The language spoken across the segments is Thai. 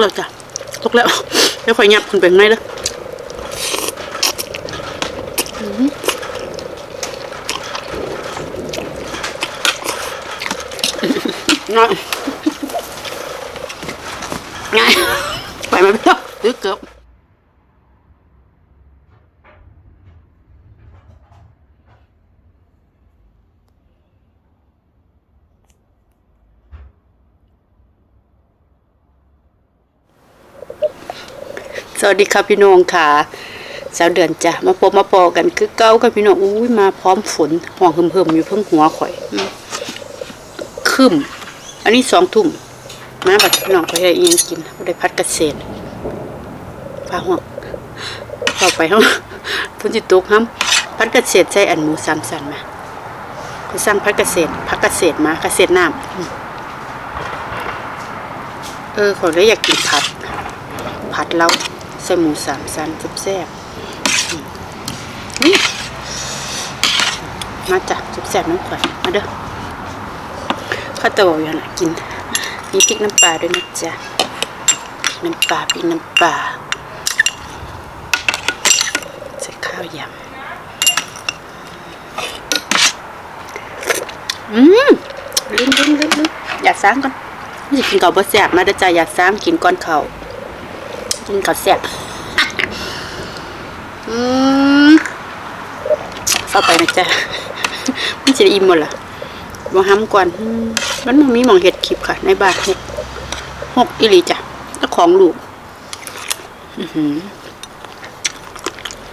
แล้วจ้ะตกแล้วเดี๋ยวค่อยยับคุณเป็นไงเด้ออื้อหือง่ายง่ายไปไหมพี่ต้อหรือเกือบ สวัสดีค่ะพี่น้องค่ะสาวเดือนจ้ะมาพบมาปอกันคือเก้าค่ะพี่น้องอุ้ยมาพร้อมฝนห่องเหิมๆอยู่เพิ่งหัวข่อยอืมคืมอันนี้สองทุ่มมาบัดพี่น้องไปได้อิหยังกินได้พัดเกษตรฟ้าห่วงเข้าไปห้องพุ่นจิตุกห้ำพัดเกษตรใช้อันหมูสามสันมาไปสั่งพัดเกษตรพักเกษตรมาเกษตรน้ำเออขอยเลยอยากกินผัดผัดเล้า ใส่หมูสามสันแซ่บๆอืมนี่มาจ้ะแซ่บๆน้ำข่อยมาเด้อข้าวเตาอย่างน่ะกิน มีพริกน้ำปลาด้วยนะจ๊ะน้ำปลาพริกน้ำปลาใส่ข้าวยำอืมลิ้นลิ้นลิ้นลิ้นอยากซ้างก่อนนี่กินก่อนบ่แซ่บมาเด้อจ้ะอยากซ้างกินก่อนเขา กินข้าวแซ่บอืมเข้าไปนะจ๊ะมันจะอิ่มหมดละบ่ห้ำก่อนอืมมันมีหมองเห็ดคลิปค่ะ ในบ้านหกหกอีหลีจ้ะเจ้าของลูกอือหือ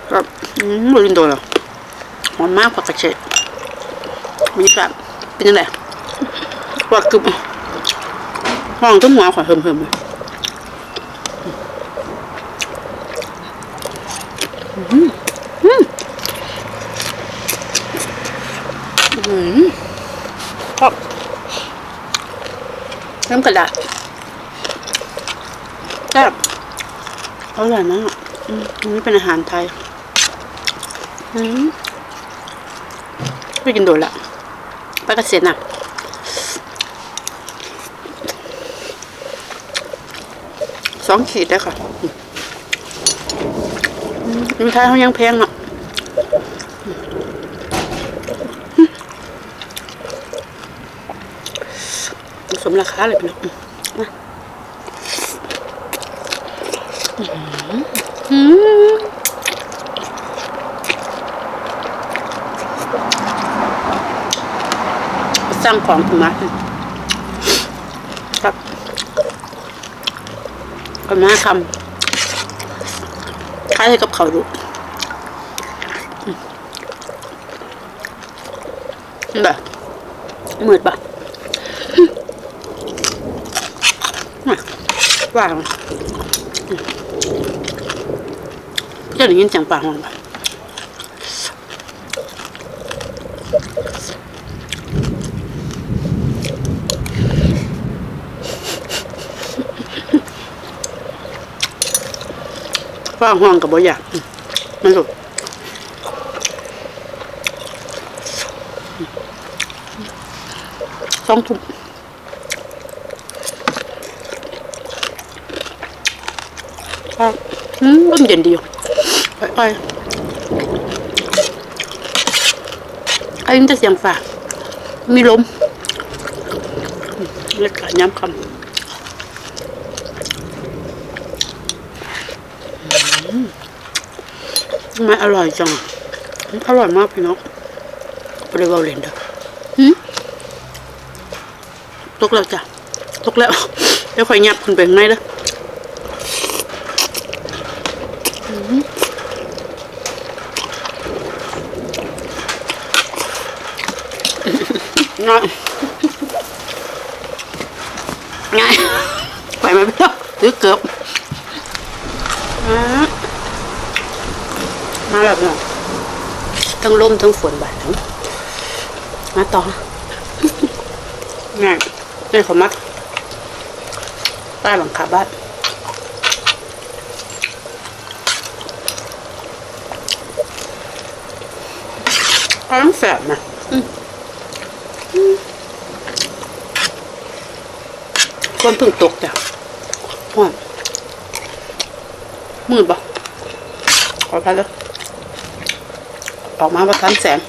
ครับอืมบ่ลินโดนหรอหอมมากกว่ากระเฉดมีแบบเป็นยังไงว่ากึบห้องต้มหัวขอเหิมๆเลย ครับน้ำกระดาษแซ่บอร่อยมากอืมอันนี้เป็นอาหารไทย อืมไม่กินโดนละไปกระเซ็นอะสองขีดได้ค่ะ อืมอืมไทยเขายังแพงอะสมราคาเลยพี่น้องมาอืมสร้างของถึงมาครับกันมาคำ ล้ายๆกับเขาดูแบบมืดปะว่างจะได้ยินเสียงปากมันปะ ฟ้าห้องกับบ่อยากมันหลุดสองทุ่มครับอืมร่มเย็นดีอยู่ไปไปไอ้นี่จะเสียงฝามีลมอืมเล็กกะย้ำคำอืม ทำไมอร่อยจัง อร่อยมากพี่น้องไปเลยเบาเลนเด้อหืมตกแล้วจ้ะตกแล้วเดี๋ยวค่อยยับคุณเป็นไงเด้อง่ายง่ายไปไหมพี่ต้อหรือเกือบมา มาแบบนี้ทั้งลมทั้งฝนบาดทั้งมาต่อง่ายนี่เขามัดใต้หลังคาบ้านก็ต้องแสบนะฝนเพิ่งตกจ้ะว่ามืดปะขอพัดเลย ออกมาประทันแสง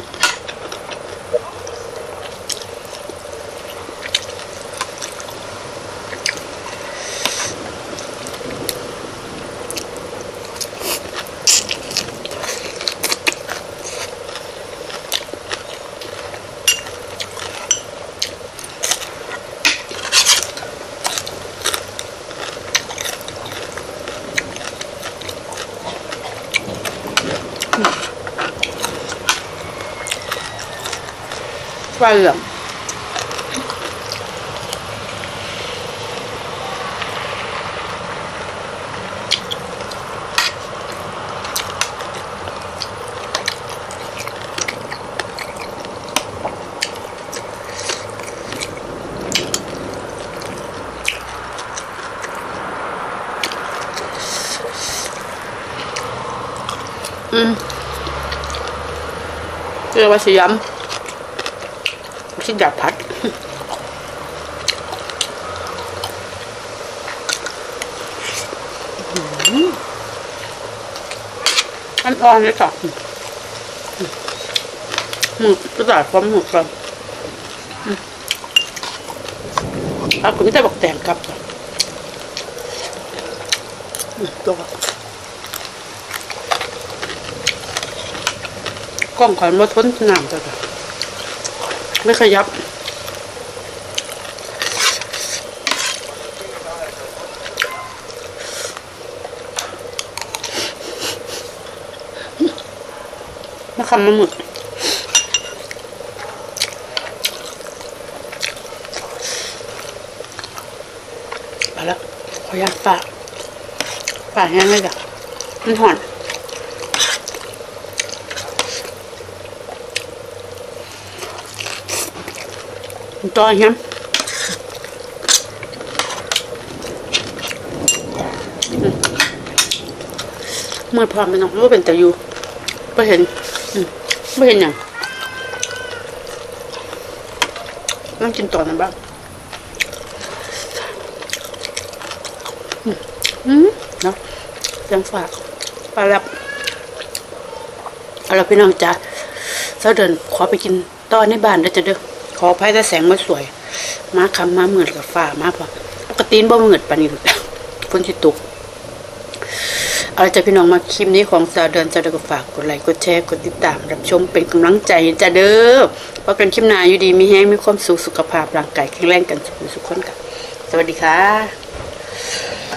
ปลาเหลือ งอืมเรียกว่าสีย้ำคิดอยากพัดอันอ่อนเลยค่ะหมึกกระดาษความหมึกก่อนเอาคุณจะบอกแต่งกับจ้ะอืมตัวกล้องขอยมาทนน้ำจ้ะจ้ะ ไม่ขยับ มาคำมาหมึกไปแล้วขออยากฝากฝากแห้งเลยจ้ะมันหอน ต่อเงี้ยเมื่อพร้อมไปน้องว่าเป็นแต่อยู่ไม่เห็นอืมไม่เห็นอย่างต้องกินต่อนะบ้างอืมเนาะยังฝากปลาลับเอาละพี่น้องจ้ะเสาเดินขอไปกินต้อนในบ้านแล้วจะเด้อ ขอภัยแต่แสงไมาสวย มาคำมาเหมือนกับฝ่ามาพอปกติบ่เหมือนปานนี้หรอกฝนสิตกเอาละจ้ะพี่น้องมาคลิปนี้ของสาวเดินสาวเดินก็ฝากกดไลค์กดแชร์กดติดตาม รับชมเป็นกำลังใจจ้ะเด้อเพราะกันคลิปหน้าอยู่ดีมีแห้งมีความสุขสุขภาพร่างกายแข็งแรงกันสุขสุขคนกันสวัสดีค่ะ